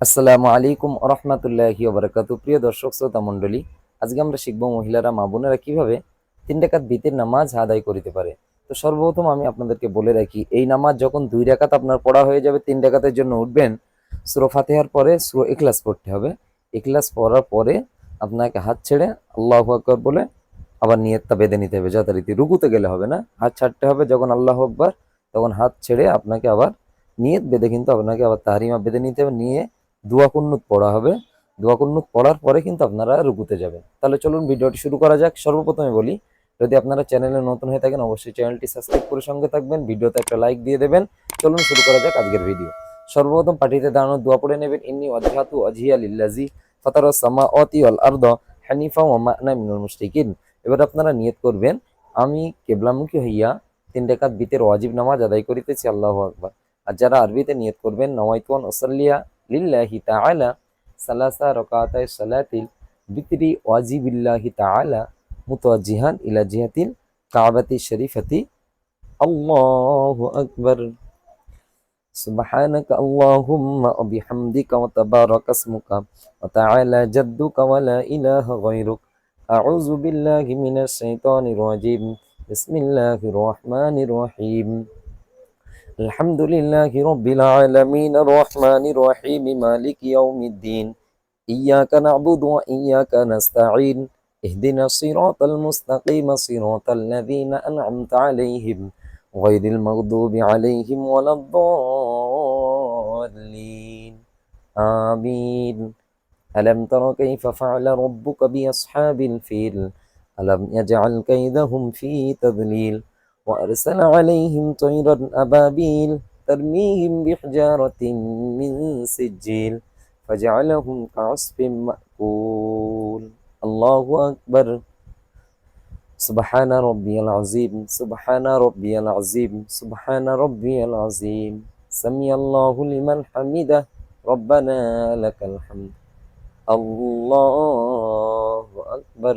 আসসালামু আলাইকুম রহমতুল্লাহি ওবরাকাতু। প্রিয় দর্শক, শ্রোতা মণ্ডলী, আজকে আমরা শিখব মহিলারা, মা বোনেরা কীভাবে তিন রাকাত ভিতের নামাজ আদায় করিতে পারে। তো সর্বপ্রথম আমি আপনাদেরকে বলে রাখি, এই নামাজ যখন দুই রাকাত আপনার পড়া হয়ে যাবে, তিন রাকাতের জন্য উঠবেন, সুরো ফাতেহার পরে সুরো ইখলাস পড়তে হবে। ইখলাস পড়ার পরে আপনাকে হাত ছেড়ে আল্লাহ আকবর বলে আবার নিয়তটা বেঁধে নিতে হবে, যথারীতি রুকুতে গেলে হবে না। হাত ছাড়তে হবে যখন আল্লাহ আকবর, তখন হাত ছেড়ে আপনাকে আবার নিয়ত বেঁধে কিন্তু আপনাকে আবার তাহারিমা বেঁধে নিতে হবে, নিয়ে দোয়া কুন্নুত পড়া হবে। দোয়া কুন্নুত পড়ার পরে কিন্তু আপনারা রুকুতে যাবেন। তাহলে চলুন ভিডিওটি শুরু করা যাক। সর্বপ্রথমে বলি, যদি আপনারা চ্যানেলে নতুন হয়ে থাকেন, অবশ্যই চ্যানেলটি সাবস্ক্রাইব করে সঙ্গে থাকবেন। ভিডিওতে একটা লাইক দিয়ে দেবেন। চলুন শুরু করা যাক আজকের ভিডিও। সর্বপ্রথম পার্টিতে দাঁড়ানোর দোয়া পড়ে নেবেন। ইন্নি অজহাতু অজিয়া লিল্লাজি ফাতার সামা অতি অল আর্দ হানিফা ও মানা মিনুল মুশরিকিন। এবার আপনারা নিয়ত করবেন, আমি কেবলামুখী হইয়া তিন রেখাত বিতের ওয়াজিব নামাজ আদায় করিতেছি, আল্লাহ আকবার। আর যারা আরবিতে নিয়ত করবেন নওয়াইতুয়ান ওসাল্লিয়া লিল্লাহি তাআলা সালাসা রকাতাই সালাতিল বিতরি ওয়াজিবিল্লাহি তাআলা মুতাওয়াজ্জিহান ইলা জিহাতিল কাবাতি শরীফাতি আল্লাহু আকবার سبحانك اللهم وبحمدك وتبارك اسمك وتعالى جدك ولا إله غيرك أعوذ بالله من الشيطان الرجيم بسم الله الرحمن الرحيم الحمد لله رب العالمين الرحمن الرحيم مالك يوم الدين. إياك نعبد وإياك نستعين اهدنا الصراط المستقيم صراط الذين أنعمت عليهم غير المغضوب عليهم ولا الضالين. آمين. ألم تر كيف فعل ربك بأصحاب الفيل؟ ألم يجعل كيدهم في تضليل وأرسل عليهم طيرا أبابيل ترميهم بحجارة من سجيل فجعلهم كعصف مأكول. الله أكبر. سبحان ربي العظيم. سبحان ربي العظيم. سبحان ربي العظيم. سمي الله لمن حمده. ربنا لك الحمد. الله أكبر.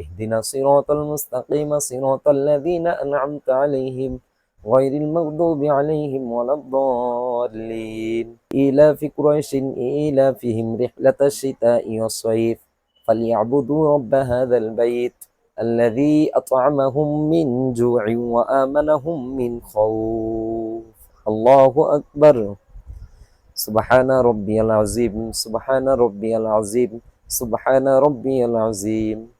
اهدنا الصراط المستقيم صراط الذين أنعمت عليهم غير المغضوب عليهم ولا الضالين. إيلاف قريش إيلافهم رحلة الشتاء والصيف. فليعبدوا رب هذا البيت الذي أطعمهم من جوع وآمنهم من خوف. الله أكبر. سبحان ربي العظيم. سبحان ربي العظيم. سبحان ربي العظيم.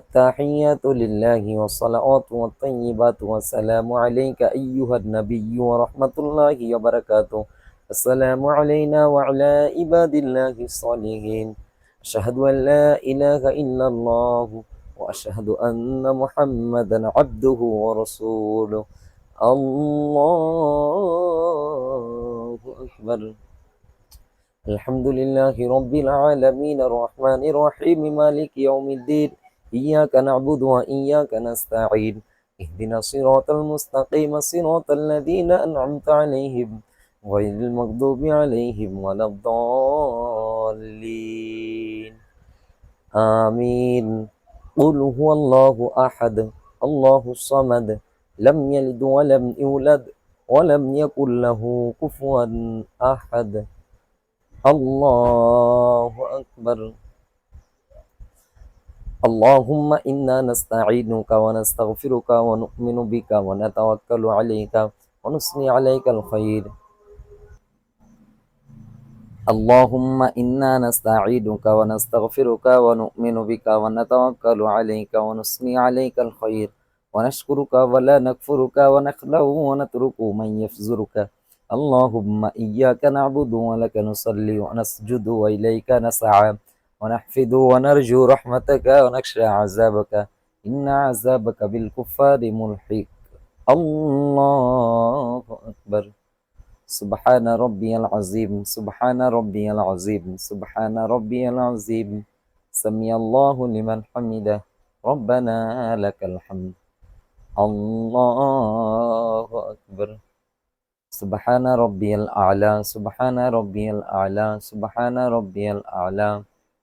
التحيات لله والصلوات والطيبات والسلام عليك أيها النبي ورحمة الله وبركاته. السلام علينا وعلى عباد الله الصالحين. أشهد أن لا إله إلا الله وأشهد أن محمدا عبده ورسوله. الله أكبر. الحمد لله رب العالمين. الرحمن الرحيم. مالك يوم الدين. إياك نعبد وإياك نستعين اهدنا الصراط المستقيم صراط الذين أنعمت عليهم غير المغضوب عليهم ولا الضالين. آمين. قل هو الله أحد الله الصمد لم يلد ولم يولد ولم يكن له كفوا أحد. الله أكبر. اللهم إنا نستعينك ونستغفرك ونؤمن بك ونتوكل عليك ونثني عليك الخير. اللهم إنا نستعينك ونستغفرك ونؤمن بك ونتوكل عليك ونثني عليك الخير. ونشكرك ولا نكفرك ونخلع ونترك من يفزرك. اللهم إياك نعبد ولك نصلي ونسجد وإليك نسعى. ونحفظ ونرجو رحمتك ونخشى عذابك. إن عذابك بالكفار ملحق. الله أكبر. سبحان ربي العظيم. سبحان ربي العظيم. سبحان ربي العظيم. سمي الله لمن حمده. ربنا لك الحمد. الله أكبر. سبحان ربي الأعلى. سبحان ربي الأعلى. سبحان ربي الأعلى.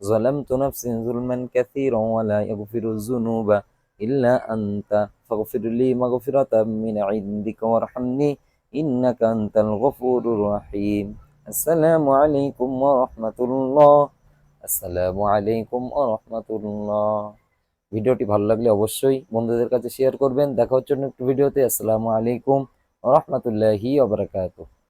ظلمت نفسي ظلما كثيرا ولا يغفر الذنوب إلا أنت فاغفر لي مغفرة من عندك وارحمني إنك أنت الغفور الرحيم السلام عليكم ورحمة الله আসসালামু আলাইকুম ও রহমতুল্লাহ ভিডিওটি ভালো লাগলে অবশ্যই বন্ধুদের কাছে শেয়ার করবেন দেখা হচ্ছে অন্য একটি ভিডিওতে আসসালামু আলাইকুম ও রহমতুল্লাহি